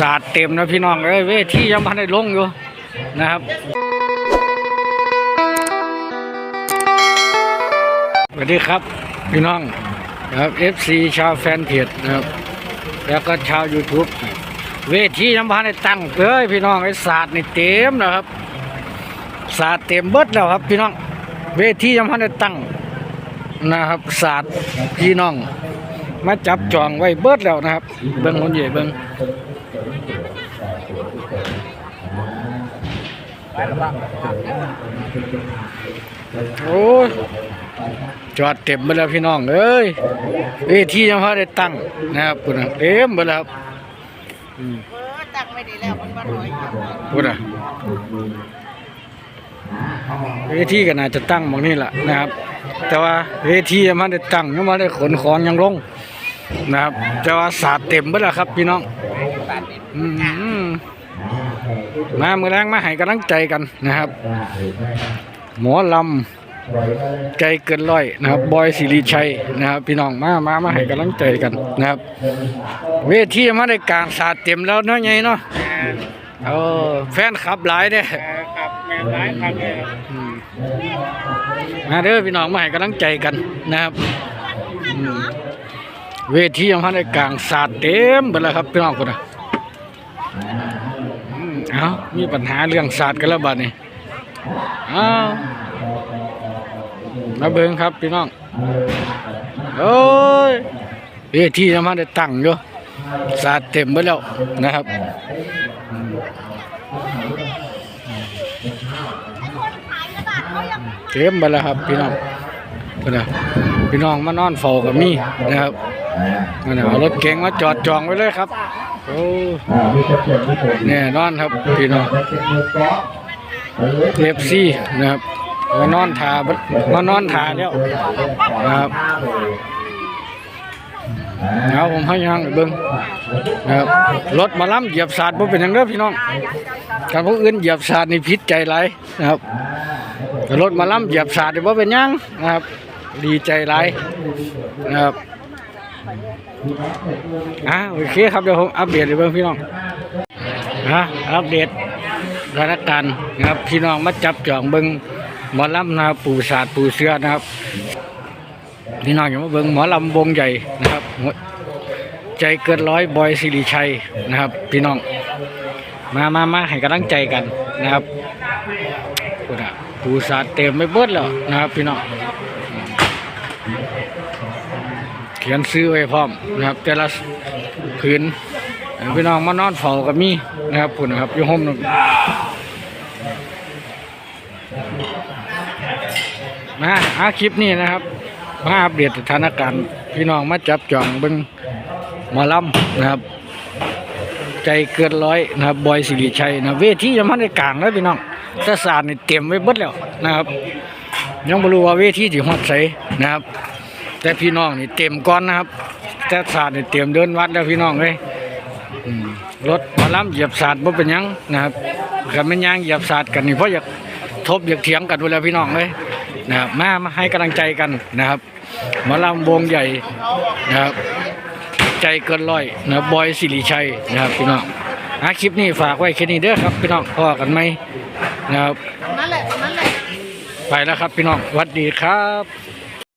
ศาสตร์เต็มนะพี่น้องเอ้ยเวทียังพันได้ลงอยู่นะครับสวัสดีครับพี่น้องนะครับ FC ชาวแฟนเพจนะครับ แล้วก็ชาว YouTube เวทียังพันได้ตั้งเอ้ยพี่น้องไอ้ศาสตร์นี่เต็มนะครับศาสตร์เต็มเบิดแล้วครับ พี่น้อง เวทียังพันได้ตั้งนะครับศาสตร์พี่น้อง มาจับจองไว้เบิดแล้วนะครับ เบิ้งคนใหญ่เบิ้งโอ้จอดเต็มไปแล้วพี่น้องเอ้ยเวทียังพอได้ตั้งนะครับคุณนะเต็มไปแล้วครับอืมเออตั้งไม่ดีแล้วมันบ่ร้อยอยู่คุณนะเวทีก็น่าจะตั้งบางนี้แหละนะครับ แต่ว่าเวทียังไม่ได้ตั้งยังไม่ได้ขนของยังลง นะครับแต่ว่าสาดเต็มไปแล้วครับ พี่น้องอืมมามือแรงมาให้กำลังใจกันนะครับ หมอลำใจเกินร้อยนะครับ บอยสิริชัยนะครับ พี่น้องมามามาให้กำลังใจกันนะครับ เวทีมาได้กลางสาดเต็มแล้วเนาะไงเนาะเออแฟนคลับหลายเด้ครับแม่ร้ายครับเนี่ยอืมมาเด้อพี่น้องมาให้กำลังใจกันนะครับอืม เวทียังพันได้กลางสาดเต็มไปแล้วครับพี่น้องคนนะอืมเอามีปัญหาเรื่องสาดกันแล้วบัดนี้เอามาเบิ่งครับพี่น้องโอ้ยเวทียังพันได้ตั้งอยู่สาดเต็มไปแล้วนะครับเต็มไปแล้วครับพี่น้องคนนะพี่น้องมานอนเฝ้ากับมีนะครับ นั่นน่ะเอารถเก๋งมาจอดจองไว้เลยครับโอ้อ่ามีจะเปลี่ยนที่ผมแน่นอนครับพี่น้องจะเป็นมือก๊อฟหรือเอฟซีนะครับมานอนถามานอนถาแล้วนะครับเอาผมให้ยังเบิ้งนะครับรถมาล้ำเหยียบสาดบ่เป็นหยังเด้อพี่น้องการพวกอื่นเหยียบสาดนี่พิษใจหลายนะครับแต่รถมาล้ำเหยียบสาดนี่บ่เป็นหยังนะครับ ดีใจหลายนะครับ อ่าโอเคครับเดี๋ยวผมอัปเดตให้เบิ่งพี่น้องอะอัปเดตสถานการณ์นะครับพี่น้องมาจับจองเบิ่งหมอลำนะครับปู่ศาสตร์ปู่เสือนะครับพี่น้องอย่ามาเบิ่งหมอลำวงใหญ่นะครับ ใจเกินร้อยบอยสิริชัยนะครับ พี่น้องมามามาให้กำลังใจกันนะครับพูดอะปูสาดเต็มไม่เบิดแล้วนะครับ พี่น้องเขียนซื้อไว้พร้อมนะครับ แต่ละผืนพี่น้องมานอนเฝ้ากับมีนะครับพูดนะครับอยู่ห้องนึงมาอาคลิปนี้นะครับมาอัปเดตสถานการณ์พี่น้องมาจับจองเบิ้งมอลำนะครับ ใจเกินร้อยนะครับบอยสิริชัยนะเวทียังไม่ได้กลางแล้วพี่น้องแต่สารนี่เต็มไว้เบิดแล้วนะครับ ยังไม่รู้ว่าเวทีที่ฮอดใสนะครับ แต่พี่น้องนี่เต็มก่อนนะครับ แต่สารนี่เต็มเดินวัดแล้วพี่น้องเลยอืมรถหมาล้ำเหยียบสาดบ่เป็นหยังนะครับกันไม่นยางเหยียบสาดกันนี่เพราะอยากทบอยากเถียงกันเวลาพี่น้องเลยนะครับมามาให้กำลังใจกันนะครับหมาล้ำวงใหญ่นะครับ ใจเกินร้อยนะบอยสิริชัยนะครับพี่น้องอาคลิปนี้ฝากไว้แค่นี้เด้อครับพี่น้องพอกันไหมนะครับนั่นแหละนั่นแหละไปแล้วครับพี่น้องสวัสดีครับ